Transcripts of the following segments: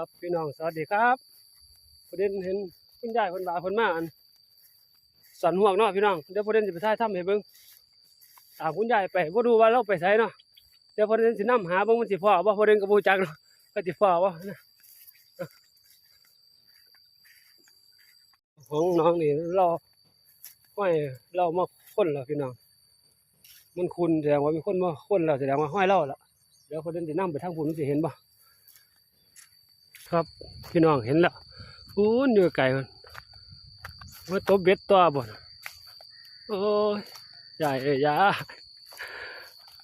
ครับพี่น้องสวัสดีครับประเด็นเห็นคุณยายคนบาคนมาอันสันห่วงเนาะพี่น้องเดี๋ยวประเด็นจะไปถ่ายทำให้เบิ่งตามคุณยายไปบ่ดูว่าเราไปไสเนาะเดี๋ยวประเด็นสินำหาเบิ่งมันสิพ่อบ่าประเด็นก็บ่รู้จักเนาะก็สิพ่อบ่นะของน้องนี่รอห้อยเรามาคนแล้วพี่น้อง มันคุณแสดงว่ามีคนมาคนแล้วแสดงว่าห้อยเล่าแล้วเดี๋ยวประเด็นสินำไปทางพุ่นมันสิเห็นบ่ ครับ พี่น้องเห็นแล้วอู้นอยู่ไกลมันมาตบเบ็ดตัวบ่นโอ้ยใหญ่เอ้ยยา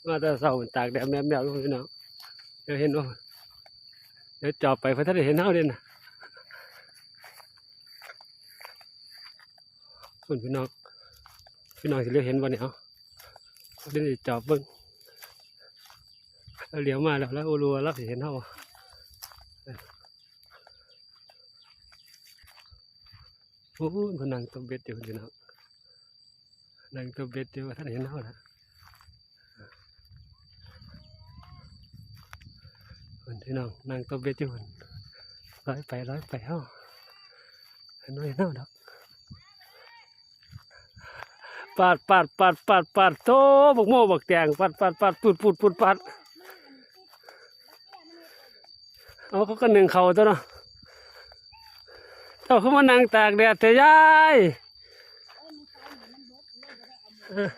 มาแต่เศร้ามันตากแดดแมวแมวอยู่พี่น้องเดี๋ยวเห็นว่าเดี๋ยวจอบไปเพราะถ้าได้เห็นเท่าเด่นนะคุณพี่น้องพี่น้องสิเรียกเห็นบ่เนี่ยเอาเดี๋ยวจอบเบิ่งเหลียวมาแล้วแล้วโอรัวรับสิเห็นเท่า โอ้ยเพนนังตัวเบ็ดอยู่พี่น้องนังตัวเบ็ดอยู่ท่านเห็นเท่านะเพิ่นพี่น้องนั่งตัวเบ็ดอยู่เพิ่นร้อยไปร้อยไปเฮาเห็นไว้เท่าดอกปาดปาดปาดปาดปาดโตบกโม่บกแตงปาดปาดปาดปุดปุดปุดปาดเอาเขาก็หนึ่งเขาตัวเนาะ เจ้าขึ้นมานั่งตากแดดเถอะยายเออ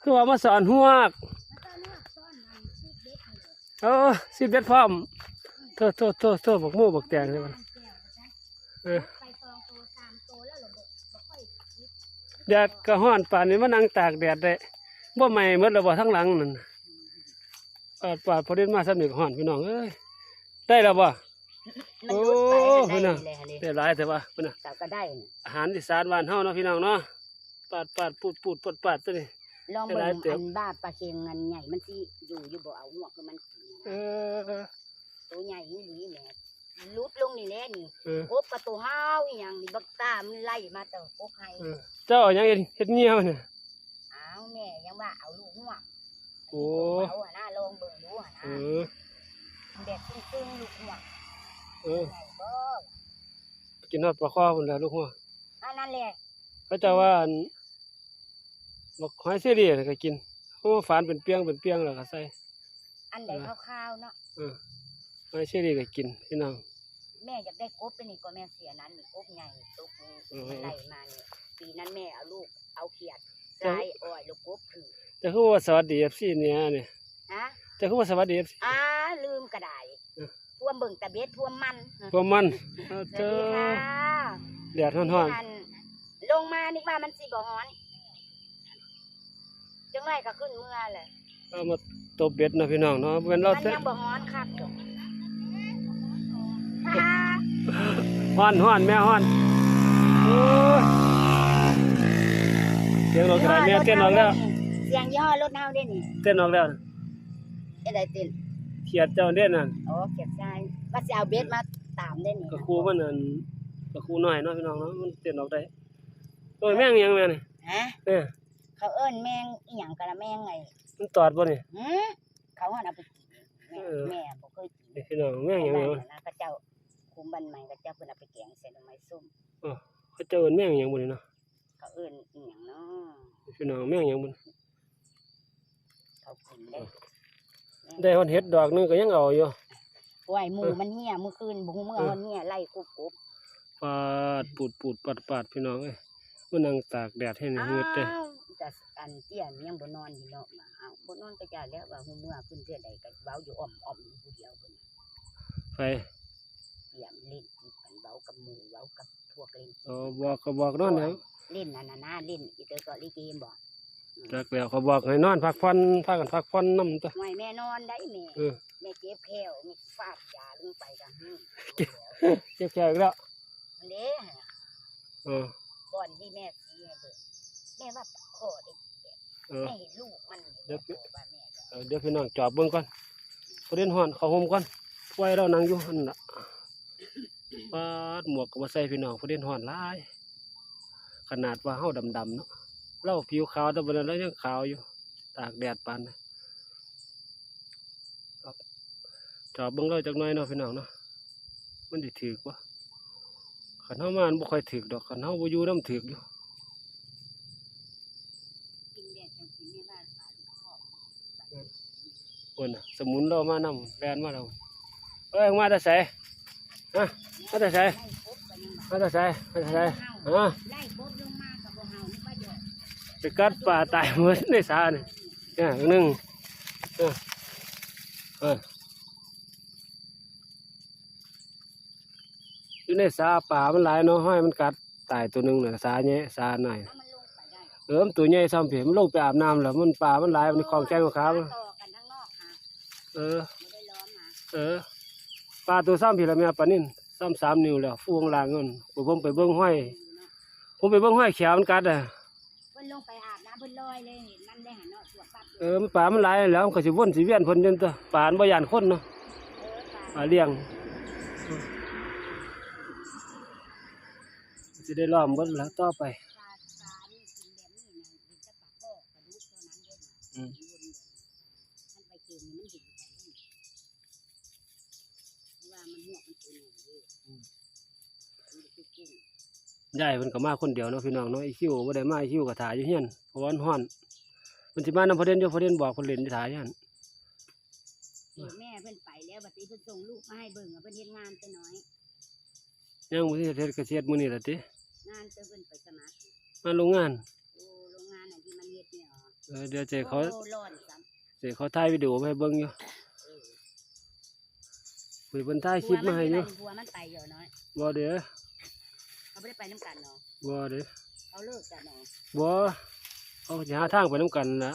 คือว่ามาสอนหวกเออสิบเบ็ดพร้อมโทษโทษโทษโทษบอกหมู่บอกแตงเลยมันเออแดดก็ห้อนป่านนี้มานั่งตากแดดได้บ่ใหม่หมดแล้วบ่ทั้งหลังนั่นปาดปาดพอเด่นมาสำนึกห้อนพี่น้องเอ้ยได้แล้วบ่ มันยุดไปโอ้ได้เพิ่นน่ะเลยฮะนี่ได้หลายแต่ว่าเพิ่นน่ะแต่ก็ได้นี่อาหารที่สานบ้านเฮาเนาะพี่น้องเนาะปาดปาดปูดปูดปดปาดตัวนี้ ลองได้เบิ่หลายงเติบ อันบ้าปลาเค็งอันใหญ่มันสิอยู่อยู่บ่เอาหัวคือมันกินเอนะอตัวใหญ่นี่หลีแหม่ลุดลงนี่แน่นี่เออกบกับตัวห้าวอีหยังนี่บักตามันไล่มาแต่กบให้เออเจ้าเอาหยังเฮ็ดเฮ็ดเงี้ยวเนี่ย อ้าวแม่ยังว่าเอาลูกหัวโอ้ เอาอะนะลองเบิ่งดูอะเอนะอแบบซึ้งๆลูกหัว เออใหญ่บ่กินฮอดปลาคอพุ่นแหล้วลูกหัวอันนั้นแหละเขาเจ้าว่าอันบอกหอยเสรีก็กินเพราะว่าฝานเป็นเปียงเป็นเปียงแล้วก็ใส่ อันใดขาวๆเนาะเออหอยเสรีก็กินพี่น้อง แม่อยากได้กบเป็นนี่ก็แม่เสียนั้นนี่กบใหญ่ตกเออมันไล่มานี่ปีนั้นแม่เอาลูกเอาเขียดจ้ะใส่อ้อยลูกกบถือจะคือว่าสวัสดี FC เนี่ยเนี่ยฮะจะคือว่าสวัสดี FC อ้าลืมกระไดาษ เออ พวม เบิ่งตะเบ็ดพวมมันพวกมันเอาสเจ้าวัสดีค่ะแดดร้อนอันลงมานี่ว่ามันสิบ่ฮ้อน จังไรก็ขึ้นเมื่อแหละๆเอามาตบเบ็ดเนาะพี่น้องเนาะเป็นเรามันเตะยังบ่ฮ้อนครับจบฮ่าฮ้อนฮ้อนแม่ฮ้อนโอ้ยเสียงรถกระไดแม่เต้นออกแล้ว เสียงยี่ห้อรถเฮาเด้นี่เต้นออกแล้วเอ็ดไดเต้นเขียดเจ้าเด่นนั่นโอ้เก็บใจ ว่าสิเอาเบ็ดมาตามได้นี่กระคูมันนั่นกระคูน้อยเนาะพี่น้องเนาะมันเต้นออกได้โอ้ยแม่งยังแม่นี่ฮะเอ้ยเขาเอิ้นแมงอีหยังกะละแมงไงมันตอดบ่นี่หืมเขาว่าเอาไปกินแม่เออแม่บ่เคยกินนี่พี่น้องแม่งยังบ้าแม่นนะก็เจ้าคุมบ้านใหม่ก็เจ้าเพิ่นเอาไปแกงใส่หน่อไม้ส้มเขาเจ้าเอิ้นแม่งยังบ่นี่เนาะเขาเอิ้นอีหยังเนาะพี่น้องแม่งยังบ่เขากินได้ได้ฮอดเห็ดดอกหนึงก็ยังเอาอยู่ ไหวหมูมันเหี่ยเมื่อคืนบ่ฮู้เมื่อวันเหี่ยไล่กุบกุบปาดปูดปูดปัดปาดพี่น้องเอ้ยมันนั่งตากแดดให้นี่เงือดเด้อ้าวแต่อันเตี้ยนยังบ่นอนอยู่เนาะมาเอาบ่นอนก็จะแล้วว่าฮู้เมื่อขึ้นเทื่อใดก็เว้าอยู่อ้อมๆอยู่ผู้เดียวเพิ่นไปเตรียมเล่นกันเว้ากับหมู่เว้ากับพวกเล่นเอาบอกก็บอกนอนแล้วเล่นนั่นน่ะนะเล่นอีเตอก็ลิเกมบ่ จักแล้วเขาบอกให้นอนพักผ่อนพากันพักผ่อนนำตัวห่วยแม่นอนได้แม่เออแม่เจ็บแขวแม่ฟาดยาลงไปก็หึเจ็บแขนอีกแล้วมันเด้เออก่อนที่แม่สีให้เบิ่งแม่ว่าขอได้กินแบบเออแม่เห็นลูกมันเดี๋ยวบอกว่าแม่จะเออเดี๋ยวพี่น้องจอบเบิ่งก่อนประเด็นฮ้อนเข้าห่มก่อนไว้เรานั่งอยู่หั่นน่ะปาดหมวกก็บ่ใส่พี่น้องประเด็นฮ้อนหลาย ขนาดว่าเฮาดำๆเนาะ เราผิวขาวแต่บ่นั้นเรายังขาวอยู่ ตากแดดปานนั้นครับจอบเบิ่งเราจักหน่อยเนาะพี่น้องเนาะมันสิถือกวะขันเฮามามันบ่ค่อยถือกดอกขันเฮาบ่อยู่นำถือกอยู่กินแดดจังสิแม่ว่าปลาลูกคอกเพิ่นน่ะสมุนเรามานำแลนมาแล้วเอ้ยมาแต่ไสฮะมาแต่ไสไล่กบกันยังมาแต่ไสมาแต่ไสฮะ ไปกัดป่าตายหมดในสานี่เนี่ยหนึงเออเอออยู่ในสาป่ามันหลายเนาะห้อยมันกัดตายตัวหนึ่งน่ะสาแย่สาหน่อยเอามันลงเออมันตัวใหญ่ซ้ำเพียมันลงไปอาบน้ำแล้วมันป่ามันหลายมันคลองแจ้งกับขาต่อกันทั้งนอกหาเออ ไม่ได้ล้อมหาเออปลาตัวซ้ำเพียแล้วแม่ปลานิ่นซ้ำสามนิ้วแล้วฟูงลางเงินผมไปเบิ้งห้อย ผมไปเบิ้งห้อยแขวมันกัดอะ พิ่นลงไปอาบน้ำเพิ่นลอยเลยเห็นมันได้หันเนาะสวดปั๊บเออมันป่ามันหลายแล้วมันก็สิวนสิเวียนเพิ่นจนตัวป่ามันบ่ยานคนเนาะเออปลาป่าเลี้ยงสิได้ล้อมเบิดแล้วต่อไปปลาปลานี่กินแบบนี้นะเป็นจะปากก็กระดูกเท่านั้นเด้ออืม มันไปเก่งนี่มันดิ่งไปแล้วว่ามันหัวมันตัวหนึ่งเด้อมันจะเก่ง ยายเพิ่นก็มาคนเดียวเนาะพี่น้องเนาะอีคิวบ่ได้มาอีคิวก็ถ่ายอยู่เฮียนเพราะว่ามันร้อนเพิ่นสิมานำพอเด่นอยู่พอเด่นบอกเพิ่นเล่นอยู่ถ่ายอยู่หั่นเดี๋ยวแม่เพิ่นไปแล้วบัดนี้เพิ่นส่งลูกมาให้เบิ่งว่าเพิ่นเฮ็ดงานไปหน่อยยังบ่ได้เฮ็ดเกษตรมื้อนี้ล่ะติงานเพิ่นเพิ่นไปสมัครมาโรงงานโอ้โรงงานน่ะที่มันเฮ็ดเนี่ยอ๋อเออเดี๋ยวเจเขาโอ้ร้อนซ้ำเจเขาถ่ายวิดีโอมาให้เบิ่งอยู่เออเพิ่นเพิ่นถ่ายคลิปมาให้อยู่บัวมันไปอยู่น้อยบ่เด้อเขา ไม่ได้ไปน้ำกันเนาะบ่เด้อเขาเลิกกันเนาะบ่เขาจะหาทางไปนํกันนะ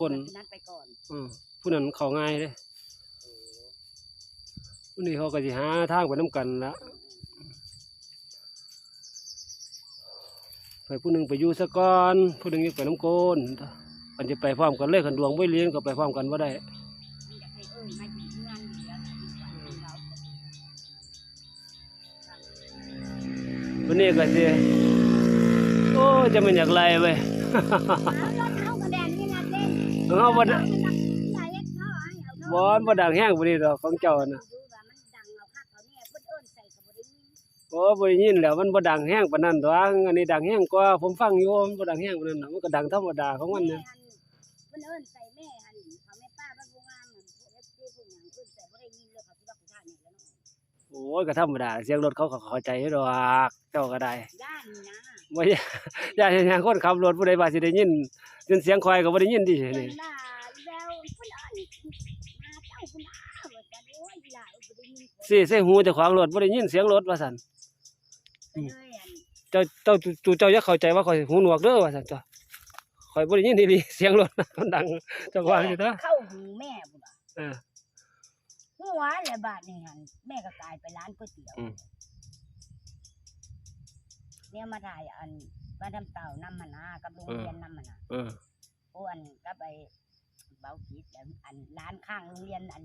คน นัดไปก่อนอือผู้นั้นเข้าง่ายเด้ผู้นี้เขาก็สิหาทางไปนํกันละไปผู้หนึงไปอยู่ซะก่อน ผู้หนึงยังไปน้ำโกนมันจะไปพร้อมกันเลยคันดวงบ่เลี้ยงก็ไปพร้อมกันบ่ได้ เราวันนี้ก็สิโอ้จะมันอยากไล่เว้ยเอารถเอากระแดนนี่นะเต้นเอาบ่ได้ใส่เอ็ดเข้าให้เอาเถบ่อะบ่ดังแห้งบ่ดีดอกของเจ้าน่ะดูว่ามันดังเอาคักเอาเนี่ยเพิ่นเอิ้นใส่ก็บ่ได้ยินโอ้บ่ได้ยินแล้วมันบ่ดังแห้งปานนั้นดอกอันนี้ดังแห้งกว่าผมฟังอยู่มันบ่ดังแห้งปานนั้นน่ะมันก็ดังธรรมดาของมันน่ะแเพิ่นเอิ้นใส่แม่หันเขาแม่ป้าบ้านบัวงามนั่นพวก FC พวกหยังเอิ้นใส่บ่ได้ยินเลยเขาสิ โอ้ยก็ธรรมดาเสียงรถเขาก็เข้าใจอยู่ดอกเจ้าก็ได้ย่านนี่นะบ่อย่าเห็นหยังคนขับรถผู้ใดว่าสิได้ยินยินเสียงควายก็บ่ได้ยินดิเพิ่นี่นว่าแววเพิ่นเอิ้นมาเจ้าคุณอาว่าจันโอ้ยหลายบ่ได้ยินสิใส่หูเจ้าของรถบ่ได้ยินเสียงรถว่าซั่นไปเลยอันเจ้าเจ้าจู่เจ้าอย่าเข้าใจว่าข่อยหูหนวกเด้อว่าซั่นจ้ะข่อยบ่ได้ยินทีเสียงรถมันดังเจ้าว่าอยู่เด้อเข้าหูแม่พุ่นน่ะเออ หัวแล้วบาดนี่หันแม่ก็กลายไปร้านก๋วยเตี๋ยวอืม เนี่ยมาถ่ายอันบ้านทำเต่าน้ำมันนากับโรงเรียนน้ำมันนาเออ โอ้อันก็ไปเบาคิดแล้วอันร้านข้างโรงเรียนอัน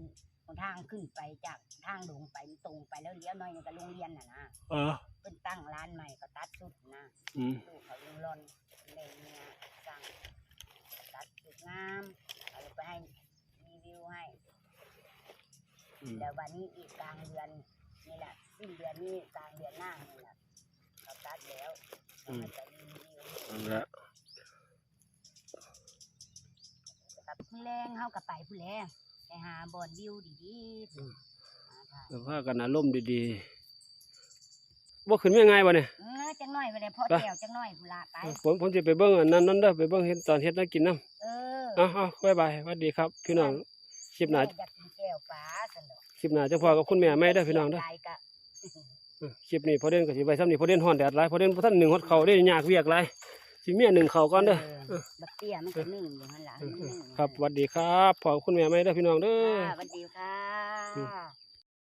ทางขึ้นไปจากทางลงไปตรงไปแล้วเลี้ยวหน่อยนึงก็โรงเรียนน่ะนะเออ เพิ่นตั้งร้านใหม่ก็ตัดสุดนะ อืม ลูกเขาลุงรอนในเนี่ยสั่งตัดสุดงามเอาไปให้รีวิวให้ อืม แล้ววันนี้อีกกลางเดือนนี่แหละสิ้นเดือนนี้กลางเดือนหน้านี่แหละเขาตัดแล้วเขาจะรีวิวนั่นละกับผู้แรงเฮากับไปผู้แรงไปหาบอนวิวดีๆหาทางแล้วพากันอารมณ์ดีๆบ่ขึ้นมายังไงบ่เนี่ย เออจังน้อยไปเลยพ่อไป แก้วจังน้อยผู้ละไป ผมผมจะไปเบิ่งอันนั้นนั่นเด้อไปเบิ่งเฮ็ดตอนเฮ็ดน่ากินน้ำเออเอาเอาบ๊ายบายสวัสดีครับ พี่น้องคลิปหน้าแม่อยากกิน แก้วปลาสนุกคลิปหน้าจะพอกับคุณแม่ไม่ได้อพี่น้องเด้อตายกะเออคลิปนี้พอเด่นก็สิไปซ้ำนี่พอเด่นฮ้อนแดดหลายพอเด่นบ่ทันหนึ่งฮอดเขาได้ยากเวียกหลายสิเมียหนึ่งเขาก่อนเด้อ เออบักเตี้ยมันก็นึ่งอยู่หันหลังเออมันนึ่งครับสวัสดีครับพอกับคุณแม่ไม่ได้อพี่น้องเด้อ ค่ะสวัสดีค่ะ